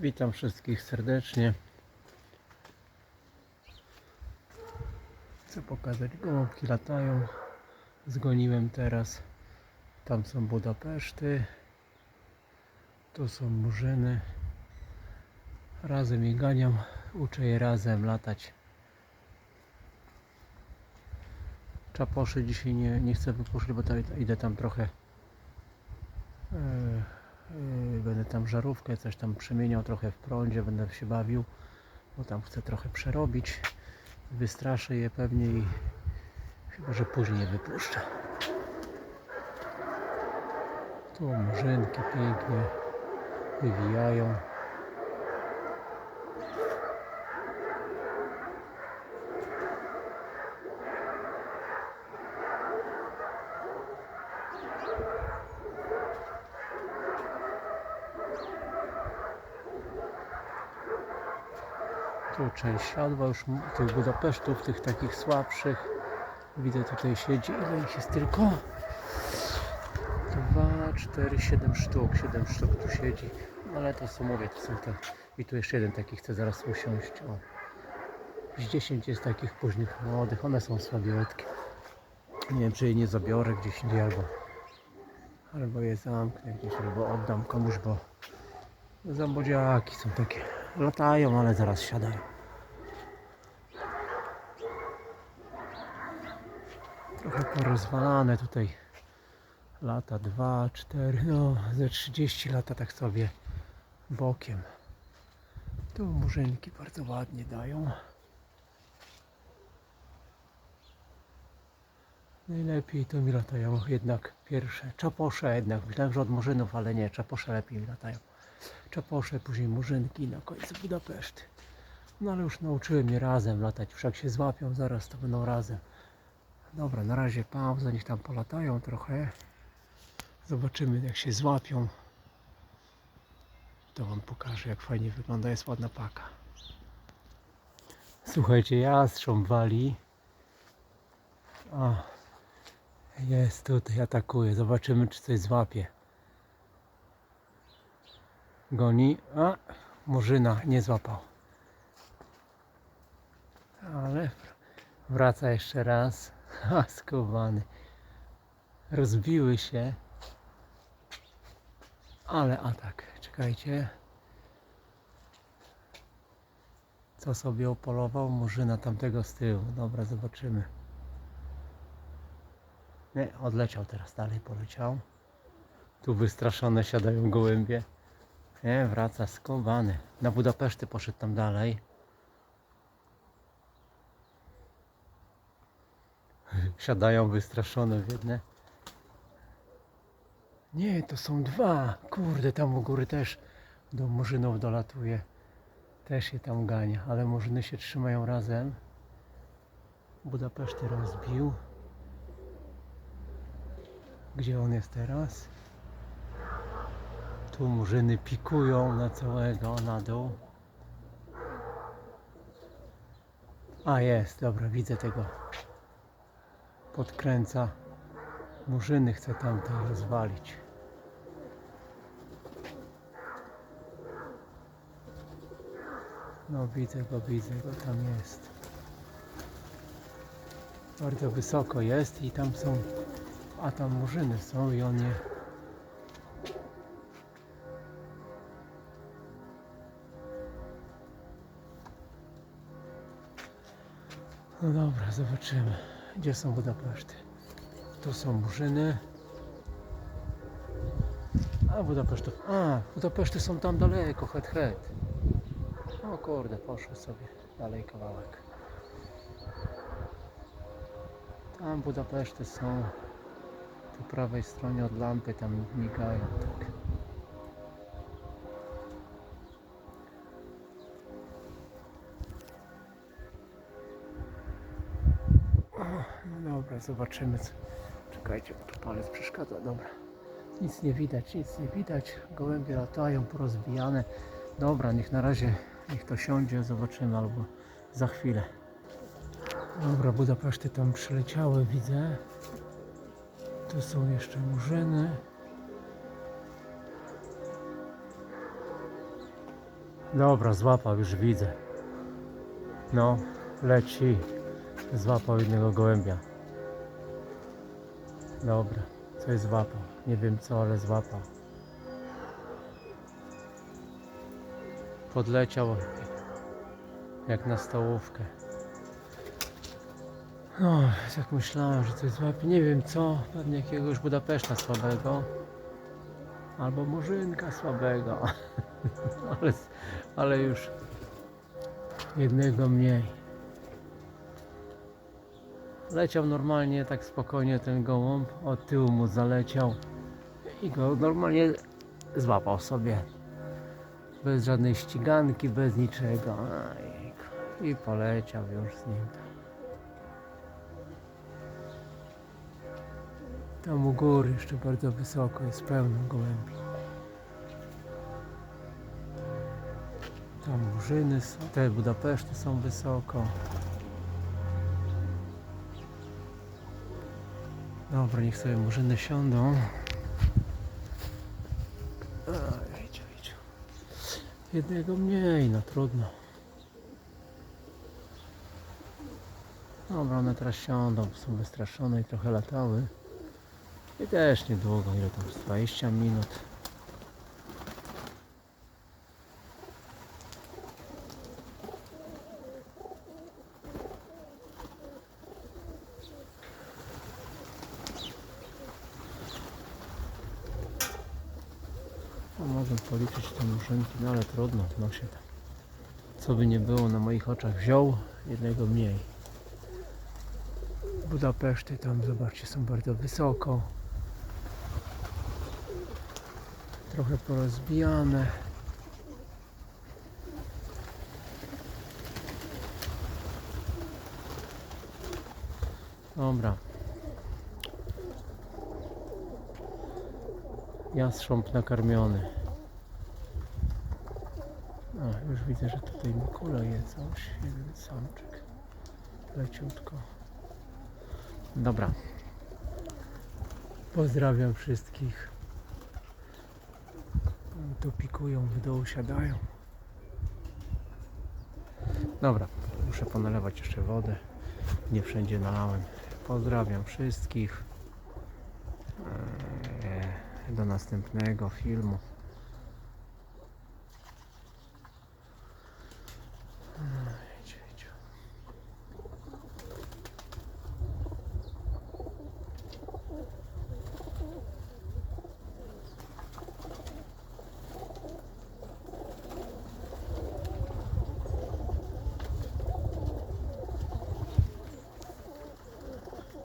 Witam wszystkich serdecznie. Chcę pokazać, gołąbki latają. Zgoniłem teraz. Tam są Budapeszty. Tu są murzyny. Razem je ganiam. Uczę je razem latać. Czaposzy dzisiaj nie, nie chcę wypuszczać, bo to idę tam trochę Yy, Będę tam żarówkę, coś tam przemieniał trochę w prądzie, będę się bawił, bo tam chcę trochę przerobić. Wystraszę je pewnie i chyba, że później je wypuszczę. Tu murzynki pięknie wywijają. Tu część siadła już tych Budapesztów, tych takich słabszych. Widzę tutaj siedzi, ile ich jest tylko? Dwa, cztery, siedem sztuk, siedem sztuk tu siedzi. No ale to co mówię, to są te. I tu jeszcze jeden taki chce zaraz usiąść. O. Z 10 jest takich późnych młodych, one są słabiutkie. Nie wiem, czy je nie zabiorę gdzieś indziej albo, albo je zamknę gdzieś, albo oddam komuś, bo zambodziaki są takie. Latają, ale zaraz siadają. Trochę porozwalane tutaj. Lata 2, 4, no ze 30 lata tak sobie bokiem. Tu murzynki bardzo ładnie dają. Najlepiej to mi latają jednak pierwsze czaposze jednak. Myślałem, że od murzynów, ale nie, czaposze lepiej mi latają. Czaposze, później murzynki na końcu Budapeszty. No ale już nauczyłem je razem latać, wszak się złapią, zaraz to będą razem. Dobra, na razie pauza, niech tam polatają trochę. Zobaczymy jak się złapią. To wam pokażę jak fajnie wygląda, jest ładna paka. Słuchajcie, jastrząb wali. O, jest tutaj, atakuje. Zobaczymy czy coś złapie. Goni. A, murzyna nie złapał. Ale wraca jeszcze raz. Ha, skowany. Rozbiły się. Ale atak. Czekajcie. Co sobie upolował? Murzyna tamtego z tyłu. Dobra, zobaczymy. Nie, odleciał teraz. Dalej poleciał. Tu wystraszone siadają gołębie. Nie, wraca skowany. Na Budapeszty poszedł tam dalej. Siadają wystraszone w jedne. Nie, to są dwa. Kurde, tam u góry też do murzynów dolatuje. Też je tam gania, ale murzyny się trzymają razem. Budapeszty rozbił. Gdzie on jest teraz? Tu murzyny pikują na całego na dół. A jest, dobra, widzę tego. Podkręca. Murzyny chce tamte rozwalić. No widzę go, widzę go, tam jest. Bardzo wysoko jest i tam są, a tam murzyny są i on No dobra, zobaczymy. Gdzie są Budapeszty? Tu są Murzyny. A Budapesztów. A, Budapeszty są tam daleko, het het. O kurde, poszły sobie dalej kawałek. Tam Budapeszty są po prawej stronie od lampy, tam migają tak. Dobra, zobaczymy. Czekajcie, tu palec przeszkadza. Dobra. Nic nie widać, nic nie widać. Gołębie latają porozbijane. Dobra, niech na razie niech to siądzie, zobaczymy albo za chwilę. Dobra, Budapeszty tam przyleciały, widzę. Tu są jeszcze murzyny. Dobra, złapał, już widzę. No, leci. Złapał jednego gołębia. Dobra, coś złapał. Nie wiem co, ale złapał. Podleciał jak na stołówkę. No, jak myślałem, że coś złapie. Nie wiem co, pewnie jakiegoś Budapeszta słabego. Albo murzynka słabego. ale, ale już jednego mniej. Leciał normalnie, tak spokojnie ten gołąb, od tyłu mu zaleciał i go normalnie złapał sobie. Bez żadnej ściganki, bez niczego. I poleciał już z nim. Tam u góry jeszcze bardzo wysoko jest pełno gołębi. Tam murzyny te Budapeszty są wysoko. Dobra, niech sobie murzyny siądą. Jednego mniej, no trudno. Dobra, one teraz siądą, są wystraszone i trochę latały. I też niedługo, ile tam, z 20 minut. No, mogę policzyć te muszynki, no ale trudno, no się tam. Co by nie było na moich oczach wziął, jednego mniej. Budapeszty tam, zobaczcie, są bardzo wysoko. Trochę porozbijane. Dobra. Jastrząb nakarmiony. A, już widzę, że tutaj jest coś, jeden samczyk. Leciutko. Dobra. Pozdrawiam wszystkich. Tu pikują, w dół siadają. Dobra, muszę ponalewać jeszcze wodę. Nie wszędzie nalałem. Pozdrawiam wszystkich. Eee, Do następnego filmu.